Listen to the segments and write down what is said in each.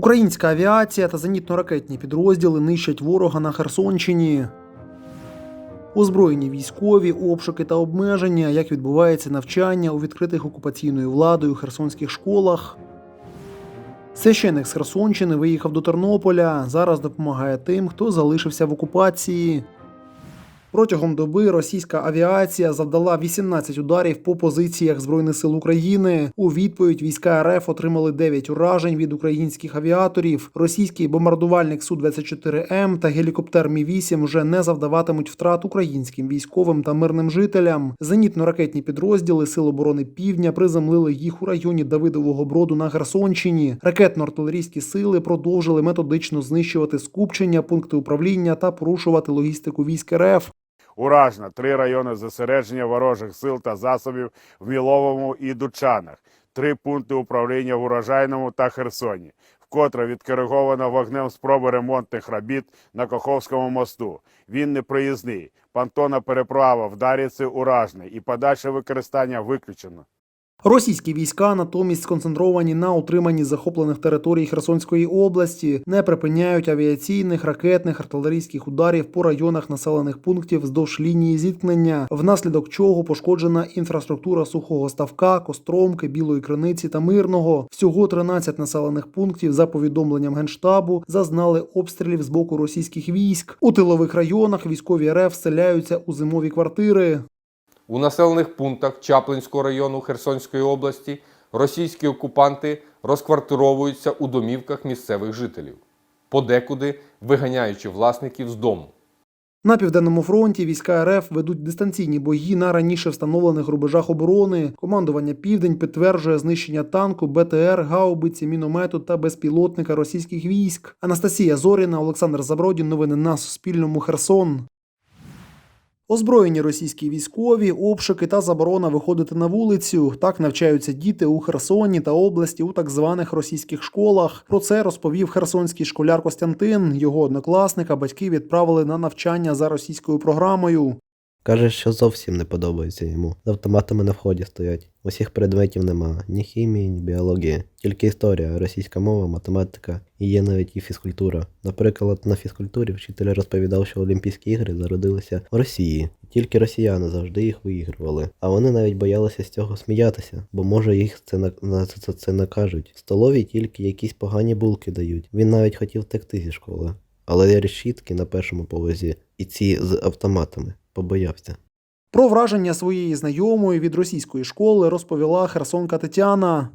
Українська авіація та зенітно-ракетні підрозділи нищать ворога на Херсонщині. Озброєні військові, обшуки та обмеження, як відбувається навчання у відкритих окупаційною владою херсонських школах. Священик з Херсонщини виїхав до Тернополя. Зараз допомагає тим, хто залишився в окупації. Протягом доби російська авіація завдала 18 ударів по позиціях Збройних сил України. У відповідь війська РФ отримали 9 уражень від українських авіаторів. Російський бомбардувальник Су-24М та гелікоптер Мі-8 вже не завдаватимуть втрат українським військовим та мирним жителям. Зенітно-ракетні підрозділи Сил оборони Півдня приземлили їх у районі Давидового Броду на Херсонщині. Ракетно-артилерійські сили продовжили методично знищувати скупчення, пункти управління та порушувати логістику військ РФ. Уражно. Три райони зосередження ворожих сил та засобів в Міловому і Дучанах, три пункти управління в Урожайному та Херсоні, вкотре відкориговано вогнем спроби ремонтних робіт на Коховському мосту. Він неприїзний, Пантона переправа в Даріці уражний. І подальше використання виключено. Російські війська натомість сконцентровані на утриманні захоплених територій Херсонської області, не припиняють авіаційних, ракетних, артилерійських ударів по районах населених пунктів вздовж лінії зіткнення, внаслідок чого пошкоджена інфраструктура сухого ставка, костромки, білої криниці та мирного. Всього 13 населених пунктів за повідомленням генштабу зазнали обстрілів з боку російських військ. У тилових районах військові РФ вселяються у зимові квартири. У населених пунктах Чаплинського району Херсонської області російські окупанти розквартировуються у домівках місцевих жителів, подекуди виганяючи власників з дому. На південному фронті війська РФ ведуть дистанційні бої на раніше встановлених рубежах оборони. Командування Південь підтверджує знищення танку, БТР, гаубиці, міномету та безпілотника російських військ. Анастасія Зоріна, Олександр Забродін. Новини на Суспільному. Херсон. Озброєні російські військові, обшуки та заборона виходити на вулицю. Так навчаються діти у Херсоні та області у так званих російських школах. Про це розповів херсонський школяр Костянтин. Його однокласника батьки відправили на навчання за російською програмою. Каже, що зовсім не подобається йому. З автоматами на вході стоять. Усіх предметів нема. Ні хімії, ні біології. Тільки історія, російська мова, математика і є навіть і фізкультура. Наприклад, на фізкультурі вчитель розповідав, що Олімпійські ігри зародилися в Росії. Тільки росіяни завжди їх виігрували. А вони навіть боялися з цього сміятися, бо може їх це на, на це, це, накажуть. В столовій тільки якісь погані булки дають. Він навіть хотів втекти зі школи. Але є решітки на першому поверсі і ці з автоматами. Побоявся. Про враження своєї знайомої від російської школи розповіла херсонка Тетяна.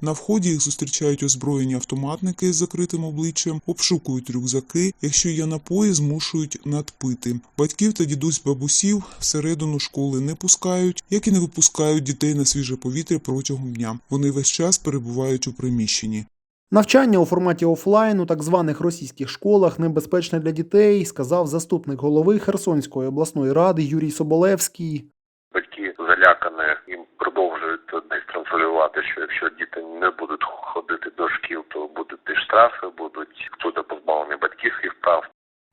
На вході їх зустрічають озброєні автоматники з закритим обличчям, обшукують рюкзаки. Якщо є напої, змушують надпити. Батьків та дідусь бабусів всередину школи не пускають, як і не випускають дітей на свіже повітря протягом дня. Вони весь час перебувають у приміщенні. Навчання у форматі офлайн у так званих російських школах небезпечне для дітей, сказав заступник голови Херсонської обласної ради Юрій Соболевський. батьки залякані їм продовжують десь транслювати, що якщо діти не будуть ходити до шкіл, то будуть штрафи, будуть хто позбавлені батьківських.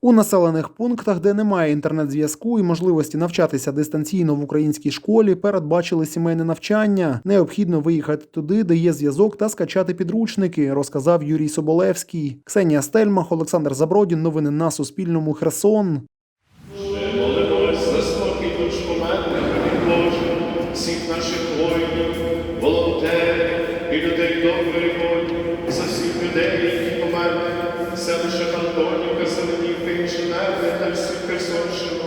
У населених пунктах, де немає інтернет-зв'язку і можливості навчатися дистанційно в українській школі, передбачили сімейне навчання. Необхідно виїхати туди, де є зв'язок, та скачати підручники, розказав Юрій Соболевський. Ксенія Стельмах, Олександр Забродін. Новини на Суспільному. Херсон. Всіх наших воїнів, волонтерів і людей доброї волі, за всіх людей, які померли, селище Антонівка, Зеленівка, Інженерне та всю Херсонщину.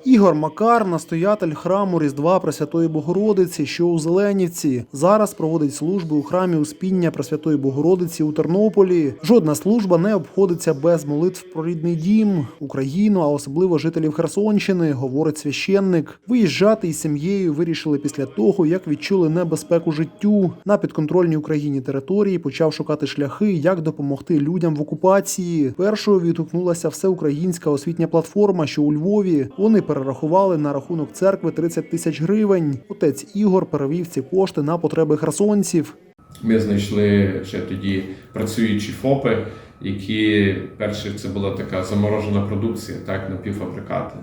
І Ігор Макар, настоятель храму Різдва Пресвятої Богородиці, що у Зеленівці, зараз проводить служби у храмі Успіння Пресвятої Богородиці у Тернополі. Жодна служба не обходиться без молитв про рідний дім, Україну, а особливо жителів Херсонщини, говорить священник. Виїжджати із сім'єю вирішили після того, як відчули небезпеку життю. На підконтрольній Україні території почав шукати шляхи, як допомогти людям в окупації. Першою відгукнулася всеукраїнська освітня платформа, що у Львові. Вони перерахували на рахунок церкви 30 тисяч гривень. Отець Ігор перевів ці кошти на потреби херсонців. Ми знайшли ще тоді працюючі ФОПи, які перше це була така заморожена продукція, так, напівфабрикати.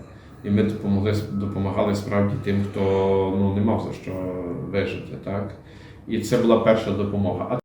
І ми допомогли, допомагали справді тим, хто ну, не мав за що вижити. Так? І це була перша допомога.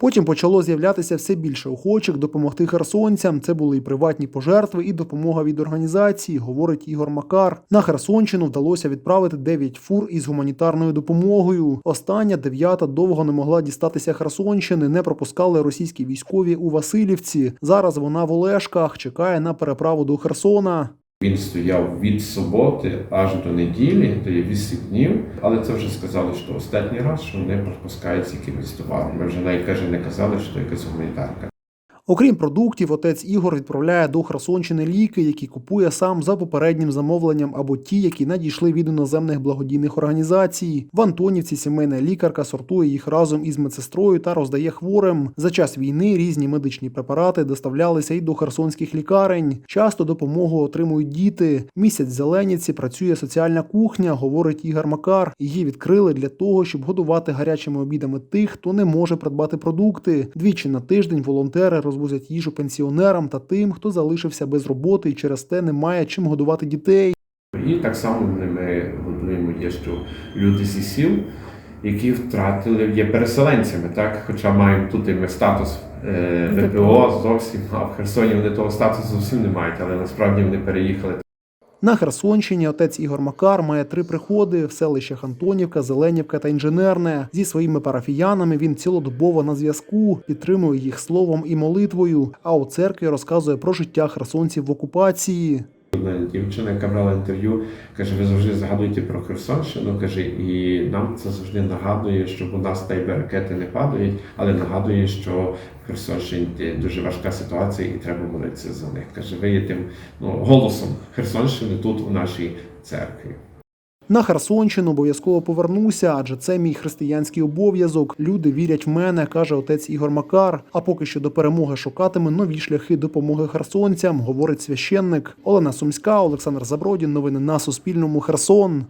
Потім почало з'являтися все більше охочих допомогти херсонцям. Це були і приватні пожертви, і допомога від організації, говорить Ігор Макар. На Херсонщину вдалося відправити 9 фур із гуманітарною допомогою. Остання дев'ята довго не могла дістатися Херсонщини, не пропускали російські військові у Васильівці. Зараз вона в Олешках чекає на переправу до Херсона. Він стояв від суботи аж до неділі, то є 8 днів. Але це вже сказали, що останній раз, що не пропускаються якимось товаром. Ми вже навіть каже, не казали, що якась гуманітарка. Окрім продуктів, отець Ігор відправляє до Херсонщини ліки, які купує сам за попереднім замовленням, або ті, які надійшли від іноземних благодійних організацій. В Антонівці сімейна лікарка сортує їх разом із медсестрою та роздає хворим. За час війни різні медичні препарати доставлялися і до херсонських лікарень. Часто допомогу отримують діти. Місяць Зеленіці працює соціальна кухня, говорить Ігор Макар. Її відкрили для того, щоб годувати гарячими обідами тих, хто не може придбати продукти. Двічі на тиждень волонтери розвозять їжу пенсіонерам та тим, хто залишився без роботи і через те не має чим годувати дітей. І так само ми годуємо є, що люди зі сіл, які втратили, є переселенцями, так? Хоча маємо тут і ми статус е, ВПО зовсім, а в Херсоні вони того статусу зовсім не мають, але насправді вони переїхали На Херсонщині отець Ігор Макар має три приходи в селищах Антонівка, Зеленівка та Інженерне. Зі своїми парафіянами він цілодобово на зв'язку, підтримує їх словом і молитвою. А у церкві розказує про життя херсонців в окупації. Одна дівчина, яка брала інтерв'ю, каже, ви завжди згадуєте про Херсонщину, каже, і нам це завжди нагадує, що у нас та й ракети не падають, але нагадує, що в Херсонщині дуже важка ситуація і треба молитися за них. Каже, ви є тим ну, голосом Херсонщини тут у нашій церкві. На Херсонщину обов'язково повернуся, адже це мій християнський обов'язок. Люди вірять в мене, каже отець Ігор Макар. А поки що до перемоги шукатиме нові шляхи допомоги херсонцям, говорить священник. Олена Сумська, Олександр Забродін. Новини на Суспільному. Херсон.